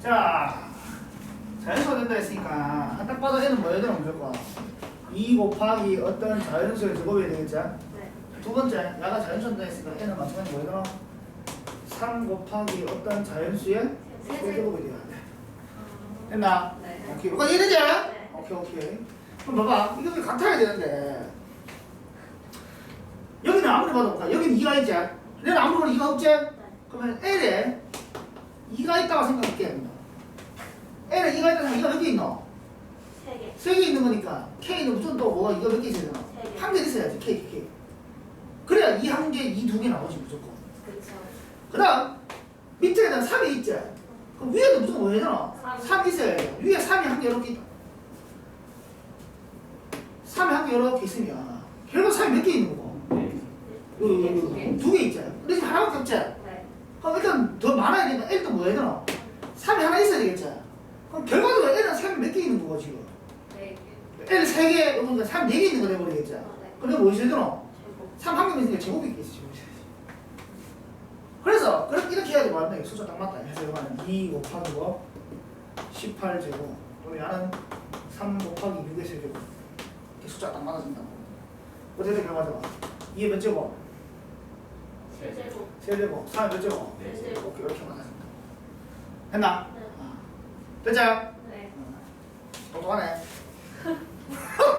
자, 자연수가 된다 했으니까 딱 봐도 얘는 뭐여야 되나 무조건 2 곱하기 어떤 자연수의 제곱이 되겠죠? 네. 두 번째, 야가 자연수가 된다 했으니까 얘는 마찬가지 뭐여야 되나? 3 곱하기 어떤 자연수의 세제곱이 돼야 돼. 됐나? 네. 오케이. 이거 이러지? 네. 오케이, 오케이. 그럼 봐봐. 이거 왜 같아야 되는데. 여기는 아무리 봐도 없다. 여기는 2가 있지? 얘는 아무리 봐도 2가 없지? 그러면 L에 2가 있다고 생각할게. L에 2가 있다고 생각 2가 몇 개 있노? 세 개. 3개 있는 거니까 K는 무조건 또 뭐가 2가 몇 개 있어야 되나? 세 개. 한 개 있어야지, K, K. 그래야 이한 개, 이두개 나오지, 무조건. 그쵸. 그 다음, 밑에는 3이 있지? 그럼 위에도 무조건 뭐 되나? 삼. 3 있어야 돼. 위에 3이 한 개 이렇게 있다. 3이 한 개 이렇게 있으면 결국 3이 몇 개 있는 거고? 두 개, 두 개. 두개 있잖아. 근데 지금 하나밖에 없지? 네. 그럼 일단 더 많아야 되니까 L도 뭐 해야 되나? 3이 하나 있어야 되겠지? 그럼 결과적으로 L은 3이 몇 개 있는 거고 지금? 네 개. L 3개, 그러니까 3 4개 있는 거 돼버리겠지? 네. 근데 뭐 있어야 되나? 제곱. 3한 개면 있으니까 제곱이 있겠지 있어야지. 그래서 그렇게 이렇게 해야지 맞네 숫자 딱 맞다 해서 이거는 2 곱하기 뭐 18제곱 또는 야는 3 곱하기 6의 세제곱 이렇게 숫자 딱 맞아준다 어쨌든 결과적으로 2의 몇 제곱? 세제곱. 사람 몇 제곱? 네 제곱. 오케이, 이렇게만 하자. 했나? 네. 어. 됐죠? 네. 음. 똑똑하네.